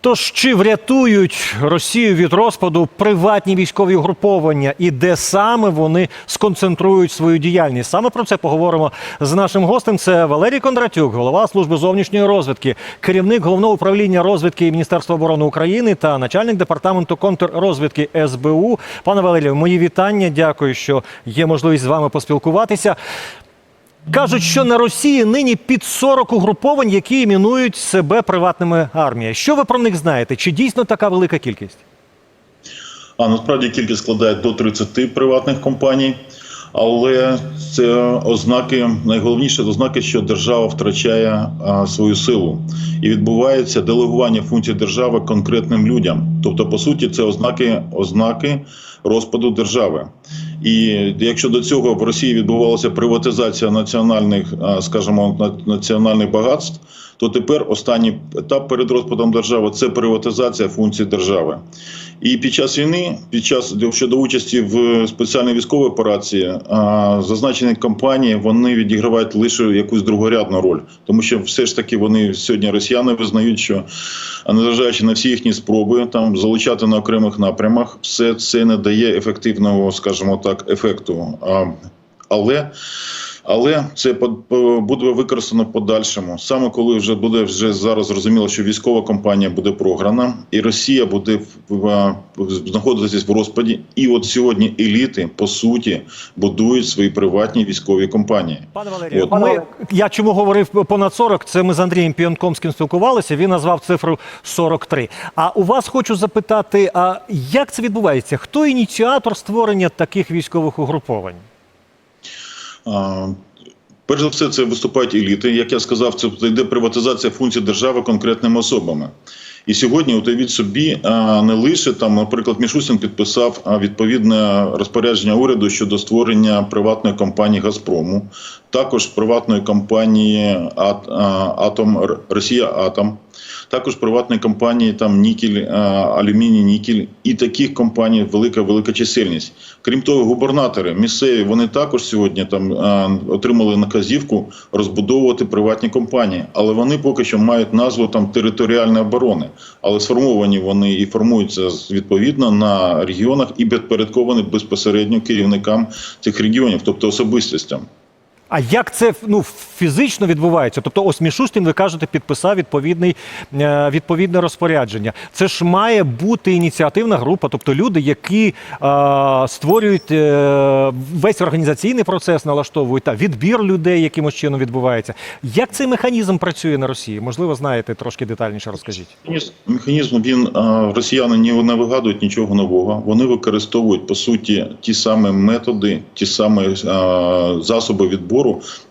Тож чи врятують Росію від розпаду приватні військові угруповання і де саме вони сконцентрують свою діяльність? Саме про це поговоримо з нашим гостем. Це Валерій Кондратюк, голова служби зовнішньої розвідки, керівник головного управління розвідки Міністерства оборони України та начальник департаменту контррозвідки СБУ. Пане Валерію, мої вітання. Дякую, що є можливість з вами поспілкуватися. Кажуть, що на Росії нині під 40 угруповань, які іменують себе приватними арміями. Що ви про них знаєте? Чи дійсно така велика кількість? А насправді кількість складає до 30 приватних компаній, але це ознаки, найголовніше ознаки, що держава втрачає а, свою силу і відбувається делегування функцій держави конкретним людям. Тобто, по суті, це ознаки, ознаки розпаду держави. І якщо до цього в Росії відбувалася приватизація національних, скажімо, національних багатств, то тепер останній етап перед розпадом держави це приватизація функцій держави. І під час війни, під час щодо участі в спеціальній військовій операції, зазначені компанії вони відігравають лише якусь другорядну роль, тому що все ж таки вони сьогодні росіяни визнають, що незважаючи на всі їхні спроби там залучати на окремих напрямах, все це не дає ефективного, скажімо так, ефекту. Але але це буде використано в подальшому. Саме коли вже буде вже зараз зрозуміло, що військова кампанія буде програна, і Росія буде в- в розпаді. І от сьогодні еліти по суті будують свої приватні військові компанії. Пане Валерію, От. ми, я чому говорив понад 40, це ми з Андрієм Піонкомським спілкувалися, він назвав цифру 43. А у вас хочу запитати, а як це відбувається? Хто ініціатор створення таких військових угруповань? Перш за все, це виступають еліти. Як я сказав, це йде приватизація функцій держави конкретними особами. І сьогодні уявіть собі, не лише там, наприклад, Мішустін підписав відповідне розпорядження уряду щодо створення приватної компанії Газпрому, також приватної компанії Атом Росія Атом. Також приватні компанії там Нікель, а, Алюміній, Нікель і таких компаній велика велика чисельність. Крім того, губернатори місцеві вони також сьогодні там отримали наказівку розбудовувати приватні компанії, але вони поки що мають назву там територіальної оборони, але сформовані вони і формуються відповідно на регіонах і підпорядковані безпосередньо керівникам цих регіонів, тобто особистостям. А як це ну, фізично відбувається? Тобто, ось Мішустін, ви кажете, підписав відповідний, е, відповідне розпорядження. Це ж має бути ініціативна група, тобто люди, які е, створюють е, весь організаційний процес, налаштовують та відбір людей, якимось чином відбувається. Як цей механізм працює на Росії? Можливо, знаєте трошки детальніше розкажіть. Механізм- він росіяни ні не вигадують нічого нового. Вони використовують по суті ті самі методи, ті самі а, засоби відбору,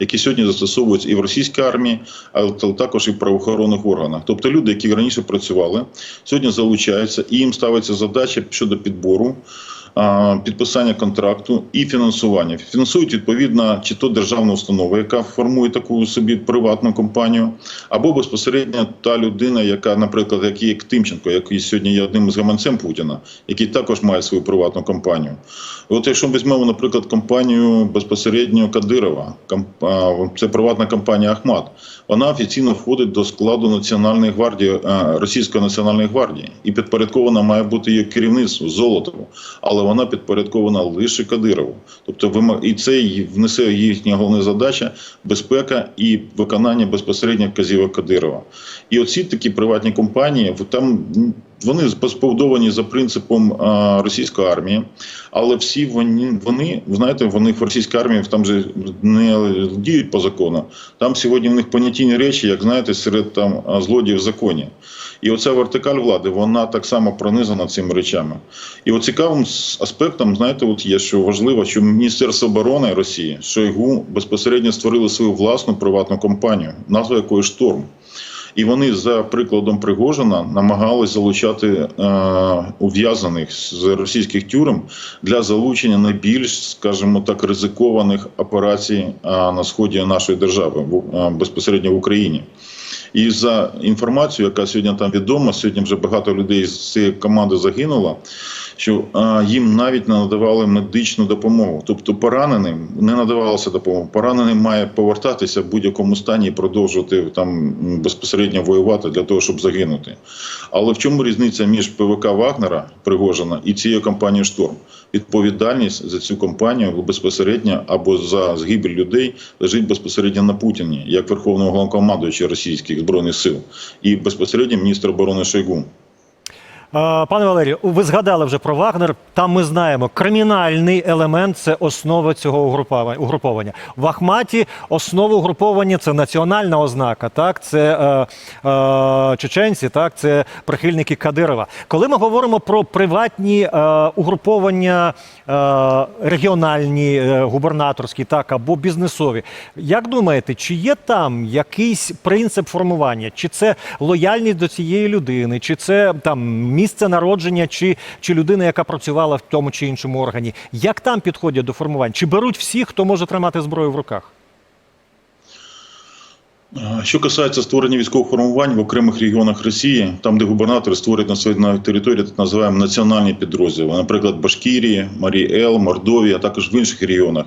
які сьогодні застосовуються і в російській армії, але також і в правоохоронних органах. Тобто люди, які раніше працювали, сьогодні залучаються і їм ставиться задача щодо підбору. Підписання контракту і фінансування. Фінансують відповідно чи то державна установа, яка формує таку собі приватну компанію, або безпосередньо та людина, яка, наприклад, як є Тимченко, який сьогодні є одним з гаманцем Путіна, який також має свою приватну компанію. От якщо візьмемо, наприклад, компанію безпосередньо Кадирова, це приватна компанія Ахмат, вона офіційно входить до складу Національної гвардії Російської національної гвардії. І підпорядкована має бути її керівництву Золотову, але вона підпорядкована лише Кадирову. Тобто і це внесе їхня головна задача безпека і виконання безпосередньо вказівок Кадирова. І оці такі приватні компанії там вони побудовані за принципом а, російської армії, але всі вони, вони знаєте, вони в російській армії там же не діють по закону. Там сьогодні в них понятійні речі, як знаєте, серед там злодіїв в законі. І оця вертикаль влади, вона так само пронизана цими речами. І от цікавим аспектом, знаєте, от є, що важливо, що Міністерство оборони Росії, Шойгу безпосередньо створили свою власну приватну компанію, назва якої Шторм. І вони за прикладом Пригожина намагались залучати е, ув'язаних з російських тюрем для залучення найбільш, скажімо так, ризикованих операцій е, на сході нашої держави в- е, безпосередньо в Україні. І за інформацією, яка сьогодні там відома, сьогодні вже багато людей з цієї команди загинуло. Що їм навіть не надавали медичну допомогу, тобто пораненим не надавалася допомога. Поранений має повертатися в будь-якому стані і продовжувати там безпосередньо воювати для того, щоб загинути. Але в чому різниця між ПВК Вагнера Пригожина і цією компанією Шторм? Відповідальність за цю компанію безпосередньо або за загибель людей лежить безпосередньо на Путіні, як верховного головнокомандуюча російських збройних сил, і безпосередньо міністр оборони Шойгу. Е, Пане Валерію, ви згадали вже про Вагнер. Там ми знаємо, кримінальний елемент це основа цього угруповання. В Ахматі основа угруповання це національна ознака. Так, це е, е, чеченці, так, це прихильники Кадирова. Коли ми говоримо про приватні е, угруповання, е, регіональні, е, губернаторські, так або бізнесові, як думаєте, чи є там якийсь принцип формування? Чи це лояльність до цієї людини, чи це там місце народження, чи, чи людина, яка працювала в тому чи іншому органі? Як там підходять до формувань? Чи беруть всіх, хто може тримати зброю в руках? Що касається створення військових формувань в окремих регіонах Росії, там, де губернатори створюють на своїй території так називаємо національні підрозділи, наприклад, Башкірії, Маріел, Мордовія, а також в інших регіонах.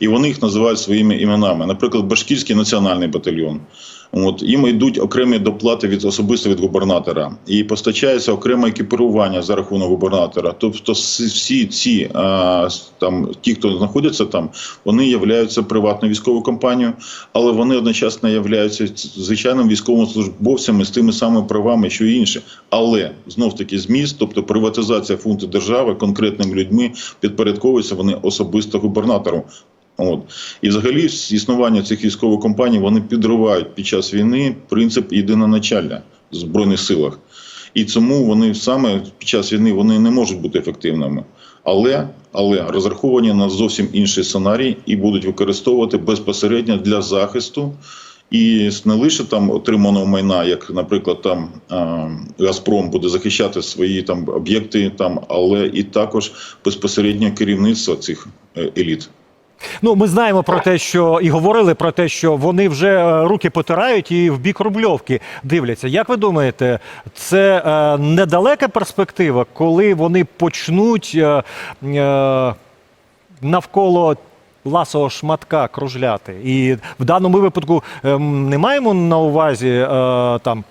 І вони їх називають своїми іменами. Наприклад, Башкірський національний батальйон. От їм йдуть окремі доплати від особисто від губернатора, і постачається окреме екіпірування за рахунок губернатора. Тобто, всі- ці а, там ті, хто знаходяться там, вони являються приватною військовою компанією, але вони одночасно являються звичайним військовими службовцями з тими самими правами, що і інші. Але знов таки зміст, тобто приватизація функцій держави конкретними людьми підпорядковується вони особисто губернатору. От і взагалі існування цих військових компаній вони підривають під час війни принцип єдиноначалля в збройних силах, і тому вони саме під час війни вони не можуть бути ефективними. Але але розраховані на зовсім інший сценарій і будуть використовувати безпосередньо для захисту і не лише там отриманого майна, як, наприклад, там Газпром буде захищати свої там об'єкти, там, але і також безпосередньо керівництво цих е, еліт. Ну, ми знаємо про те, що і говорили про те, що вони вже е, руки потирають і в бік рубльовки дивляться. Як ви думаєте, це е, недалека перспектива, коли вони почнуть е, е, навколо ласого шматка кружляти? І в даному випадку е, не маємо на увазі е, там.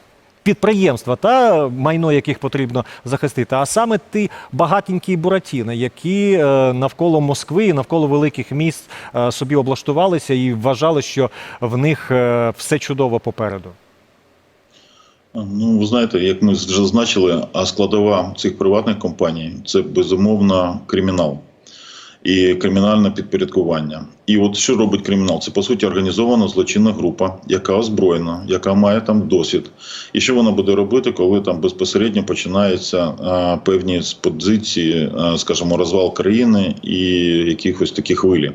Підприємства та майно, яких потрібно захистити, а саме ті багатенькі буратіни, які е, навколо Москви і навколо великих міст е, собі облаштувалися і вважали, що в них е, все чудово попереду. Ну, ви знаєте, як ми вже зазначили, а складова цих приватних компаній це безумовно кримінал і кримінальне підпорядкування. І от що робить кримінал? Це по суті організована злочинна група, яка озброєна, яка має там досвід. І що вона буде робити, коли там безпосередньо починаються а, певні позиції, а, скажімо, розвал країни і якихось такі хвилі.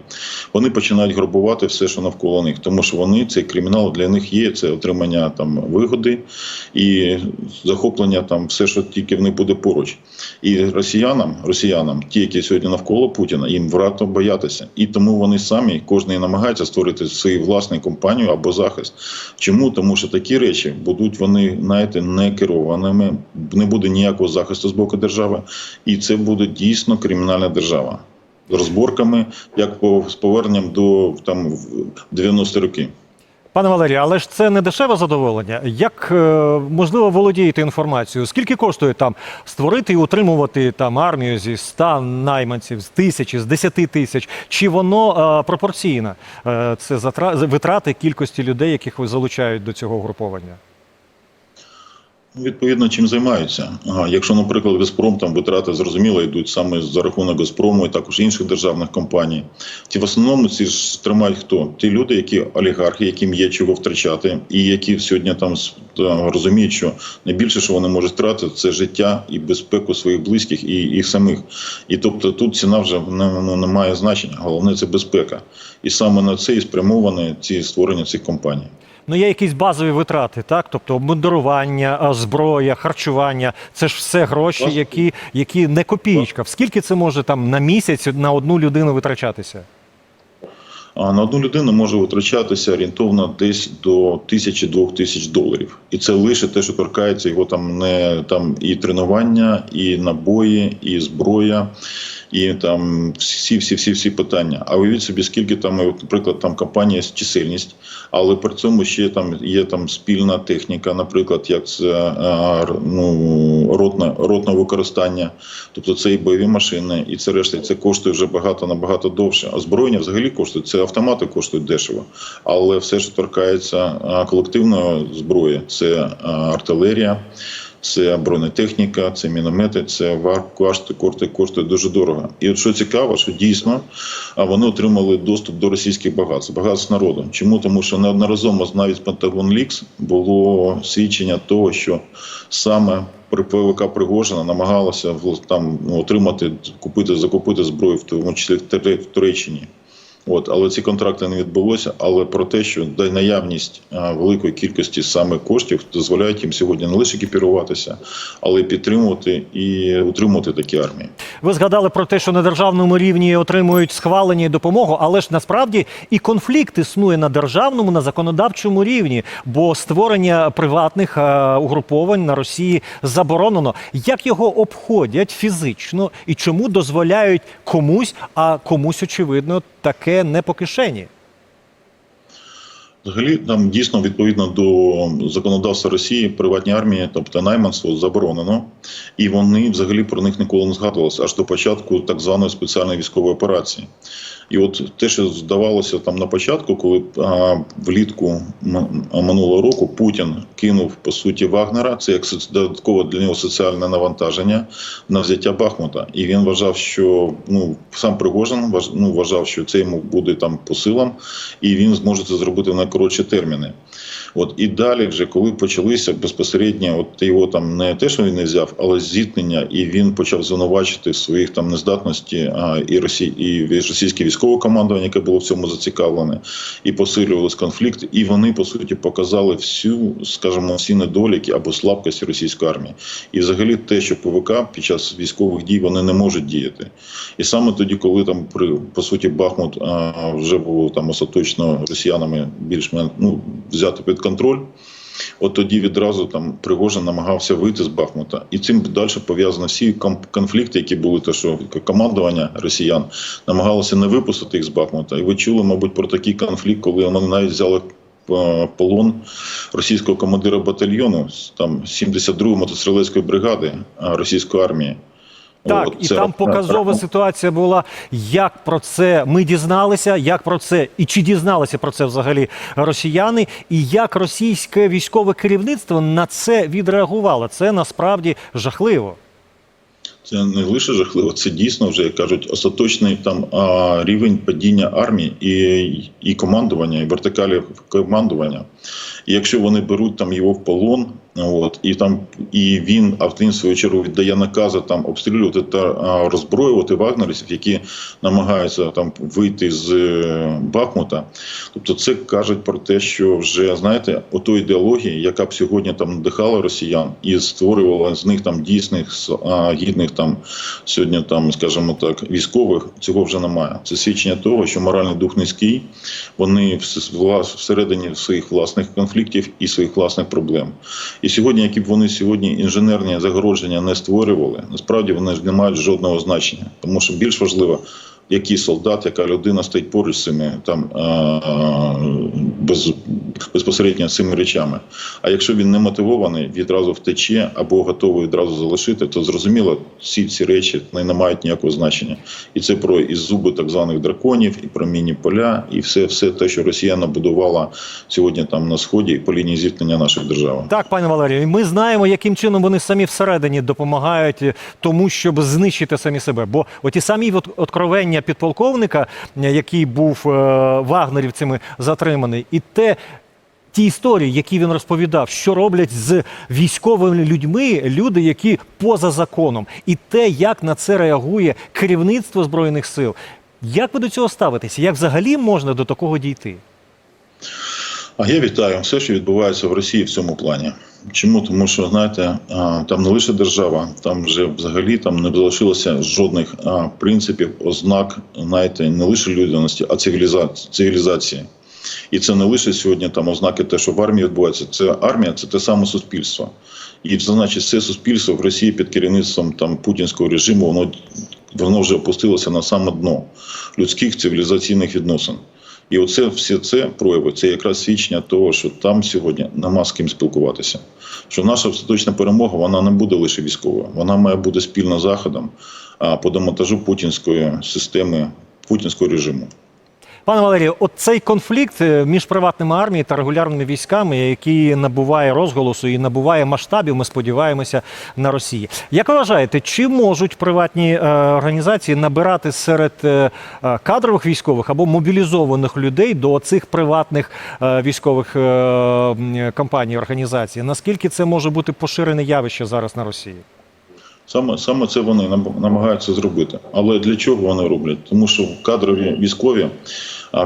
Вони починають грабувати все, що навколо них, тому що вони цей кримінал для них є. Це отримання там вигоди і захоплення там все, що тільки в них буде поруч. І росіянам, росіянам, ті, які сьогодні навколо Путіна, їм варто боятися, і тому вони самі кожен намагається створити свою власну компанію або захист. Чому? Тому що такі речі будуть вони знаєте, не керованими, не буде ніякого захисту з боку держави, і це буде дійсно кримінальна держава з розборками, як по з поверненням до там в 90 роки. Пане Валерію, але ж це не дешеве задоволення. Як е, можливо володієте інформацією? Скільки коштує там створити і утримувати там армію зі 100 найманців, з тисячі, з 10 тисяч? Чи воно е, пропорційно? Е, це затра... витрати кількості людей, яких ви залучають до цього угруповання? Відповідно, чим займаються. Ага, якщо, наприклад, Газпром там витрати зрозуміло йдуть саме за рахунок Газпрому і також інших державних компаній. Ті в основному ці ж тримають хто? Ті люди, які олігархи, яким є чого втрачати, і які сьогодні там с- та, розуміють, що найбільше, що вони можуть втратити, це життя і безпеку своїх близьких і їх самих. І тобто тут ціна вже не, ну, не має значення. Головне це безпека. І саме на це і спрямовані ці створення цих компаній. Ну, є якісь базові витрати, так? Тобто обмундирування, зброя, харчування це ж все гроші, які, які не копієчка. Скільки це може там на місяць на одну людину витрачатися? А на одну людину може витрачатися орієнтовно десь до тисячі-двох тисяч доларів. І це лише те, що торкається його там не там і тренування, і набої, і зброя, і там всі, всі, всі, всі питання. А уявіть собі, скільки там, наприклад, там компанія чисельність, але при цьому ще там є там спільна техніка, наприклад, як це е, ну, ротне, ротне використання, тобто це і бойові машини, і це решта, це коштує вже багато набагато довше. А зброєння взагалі коштує, це автомати коштують дешево. Але все, що торкається е, колективної зброї, це е, артилерія. Це бронетехніка, це міномети, це кошти, кошти дуже дорого. І от що цікаво, що дійсно а, вони отримали доступ до російських багатств, багатств народу. Чому? Тому що неодноразово навіть Пентагон Лікс було свідчення того, що саме ПВК Пригожина намагалася там ну, отримати, купити, закупити зброю, в тому числі в Туреччині. От, але ці контракти не відбулося. Але про те, що наявність великої кількості саме коштів дозволяє їм сьогодні не лише екіпіруватися, але й підтримувати і утримувати такі армії. Ви згадали про те, що на державному рівні отримують схвалення і допомогу, але ж насправді і конфлікт існує на державному, на законодавчому рівні, бо створення приватних е, угруповань на Росії заборонено. Як його обходять фізично і чому дозволяють комусь, а комусь очевидно таке не по кишені? Взагалі, там дійсно відповідно до законодавства Росії приватні армії, тобто найманство, заборонено, і вони взагалі про них ніколи не згадувалися аж до початку так званої спеціальної військової операції. І от те, що здавалося там на початку, коли а, влітку минулого року Путін кинув по суті Вагнера, це як додаткове для нього соціальне навантаження на взяття Бахмута. І він вважав, що ну сам Пригожин ну, вважав, що це йому буде там по силам, і він зможе це зробити в найкоротші терміни. От і далі, вже коли почалися безпосередньо, от його там не те, що він не взяв, але зіткнення, і він почав звинувачити своїх там нездатності а, і Росі, і російське військове командування, яке було в цьому зацікавлене, і посилювалися конфлікти. І вони по суті показали всю, скажімо, всі недоліки або слабкості російської армії. І взагалі те, що ПВК під час військових дій вони не можуть діяти. І саме тоді, коли там при по суті Бахмут а, вже було там остаточно росіянами більш-менш ну, взяти під контроль. От тоді відразу там Пригожин намагався вийти з Бахмута, і цим далі пов'язано всі конфлікти, які були, те, що командування росіян намагалося не випустити їх з Бахмута. І ви чули, мабуть, про такий конфлікт, коли вони навіть взяли е, полон російського командира батальйону там 72-ї мотострілецької бригади російської армії. Так, От, і це там показова ситуація була, як про це ми дізналися, як про це і чи дізналися про це взагалі росіяни, і як російське військове керівництво на це відреагувало. Це насправді жахливо. Це не лише жахливо, це дійсно вже як кажуть остаточний там а, рівень падіння армії і, і командування, і вертикалі командування. І якщо вони беруть там його в полон, от і там і він, а в свою чергу віддає накази там обстрілювати та а, роззброювати вагнерівців, які намагаються там вийти з е, Бахмута. Тобто, це кажуть про те, що вже знаєте, ото ідеології, яка б сьогодні там надихала росіян і створювала з них там дійсних гідних там сьогодні, там, скажімо так, військових, цього вже немає. Це свідчення того, що моральний дух низький, вони всередині своїх власних конфліктів і своїх власних проблем. І сьогодні, які б вони сьогодні інженерні загородження не створювали, насправді вони ж не мають жодного значення, тому що більш важливо. Який солдат, яка людина стоїть поруч з цими там без, безпосередньо цими речами. А якщо він не мотивований, відразу втече або готовий відразу залишити, то зрозуміло, всі ці речі не, не мають ніякого значення. І це про і зуби так званих драконів, і про міні поля, і все, все те, що Росія набудувала сьогодні там на сході по лінії зіткнення наших держав. Так, пане Валерію, ми знаємо, яким чином вони самі всередині допомагають е, тому, щоб знищити самі себе. Бо оті самі от- откровення підполковника, е, який був е, вагнерівцями затриманий, і те. Ті історії, які він розповідав, що роблять з військовими людьми, люди, які поза законом, і те, як на це реагує керівництво збройних сил. Як ви до цього ставитеся? Як взагалі можна до такого дійти? А я вітаю все, що відбувається в Росії в цьому плані. Чому? Тому що знаєте, там не лише держава, там вже взагалі там не залишилося жодних принципів, ознак, знаєте, не лише людяності, а цивілізації. І це не лише сьогодні там ознаки те, що в армії відбувається. Це армія, це те саме суспільство. І значить, це суспільство в Росії під керівництвом там путінського режиму, воно, воно вже опустилося на саме дно людських цивілізаційних відносин. І оце все це прояви, це якраз свідчення того, що там сьогодні нема з ким спілкуватися. Що наша остаточна перемога вона не буде лише військовою, вона має бути спільно заходом по демонтажу путінської системи, путінського режиму. Пане Валерію, от цей конфлікт е, між приватними арміями та регулярними військами, який набуває розголосу і набуває масштабів, ми сподіваємося, на Росії. Як вважаєте, чи можуть приватні е, організації набирати серед е, кадрових військових або мобілізованих людей до цих приватних військових компаній організацій? Наскільки це може бути поширене явище зараз на Росії? Саме саме це вони нам- намагаються зробити. Але для чого вони роблять? Тому що кадрові військові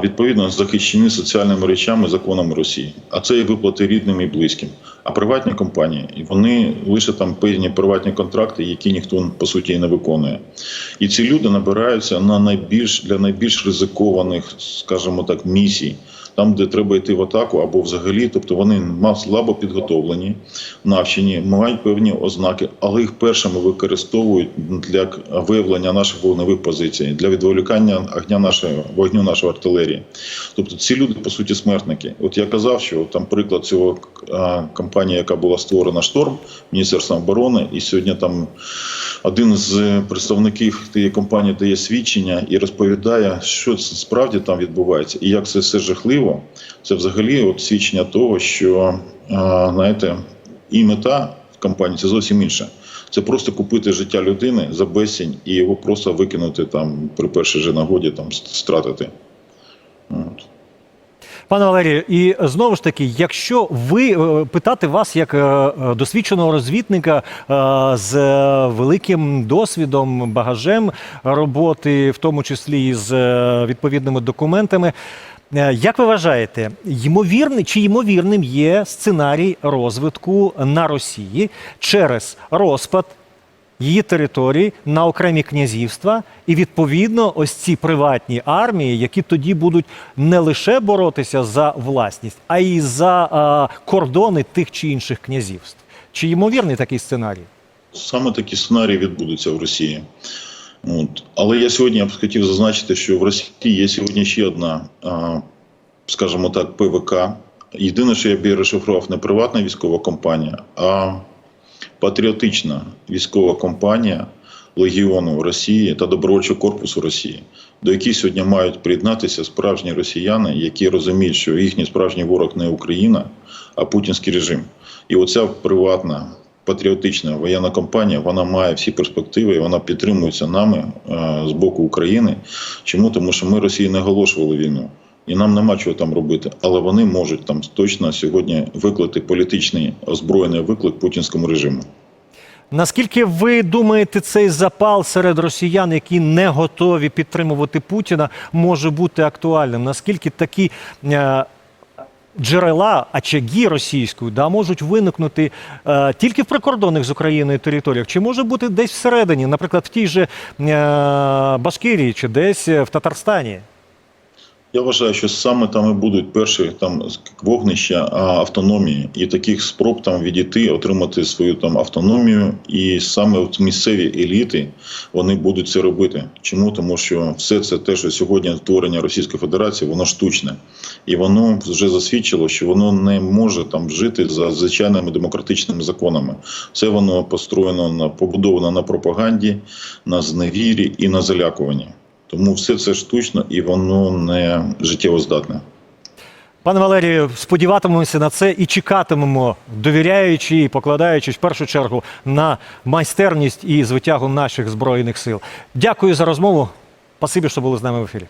відповідно захищені соціальними речами, законами Росії. А це і виплати рідним і близьким. А приватні компанії вони лише там певні приватні контракти, які ніхто по суті не виконує. І ці люди набираються на найбільш для найбільш ризикованих, скажімо так, місій. Там, де треба йти в атаку, або взагалі, тобто вони слабо підготовлені, навчені, мають певні ознаки, але їх першими використовують для виявлення наших вогневих позицій, для відволікання огня нашої вогню нашої артилерії. Тобто ці люди по суті смертники. От я казав, що там приклад цього компанії, яка була створена шторм Міністерством оборони, і сьогодні там один з представників тієї компанії дає свідчення і розповідає, що справді там відбувається, і як це все жахливо. Це взагалі от свідчення того, що знаєте, і мета в компанії це зовсім інша. Це просто купити життя людини за безцінь і його просто викинути там при першій же нагоді, там стратити. От. Пане Валерію, і знову ж таки, якщо ви е, питати вас як е, е, досвідченого розвідника е, з е, великим досвідом, багажем роботи, в тому числі і з е, відповідними документами. Е, Як ви вважаєте, ймовірний чи ймовірним є сценарій розвитку на Росії через розпад її території на окремі князівства, і відповідно ось ці приватні армії, які тоді будуть не лише боротися за власність, а й за а, кордони тих чи інших князівств. Чи ймовірний такий сценарій? Саме такі сценарії відбудуться в Росії. От. Але я сьогодні б хотів зазначити, що в Росії є сьогодні ще одна, скажімо так, ПВК. Єдине, що я б розшифрував, не приватна військова компанія, а патріотична військова компанія Легіону Росії та добровольчого корпусу Росії, до яких сьогодні мають приєднатися справжні росіяни, які розуміють, що їхній справжній ворог не Україна, а путінський режим. І оця приватна патріотична воєнна компанія вона має всі перспективи, і вона підтримується нами е, з боку України. Чому? Тому що ми Росії не оголошували війну. І нам нема чого там робити, але вони можуть там точно сьогодні викликати політичний озброєний виклик путінському режиму. Наскільки ви думаєте, цей запал серед росіян, які не готові підтримувати Путіна, може бути актуальним? Наскільки такі е, джерела очаги російської да, можуть виникнути е, тільки в прикордонних з Україною територіях? Чи може бути десь всередині, наприклад, в тій же е, Башкирії чи десь в Татарстані? Я вважаю, що саме там і будуть перші там вогнища автономії і таких спроб там відійти, отримати свою там автономію, і саме от місцеві еліти вони будуть це робити. Чому? Тому що все це те, що сьогодні творення Російської Федерації, воно штучне, і воно вже засвідчило, що воно не може там жити за звичайними демократичними законами. Це воно построєно на побудовано на пропаганді, на зневірі і на залякуванні. Тому все це штучно і воно не життєво здатне. Пане Валерію, сподіватимемося на це і чекатимемо, довіряючи і покладаючись в першу чергу на майстерність і звитягу наших збройних сил. Дякую за розмову. Спасибі, що були з нами в ефірі.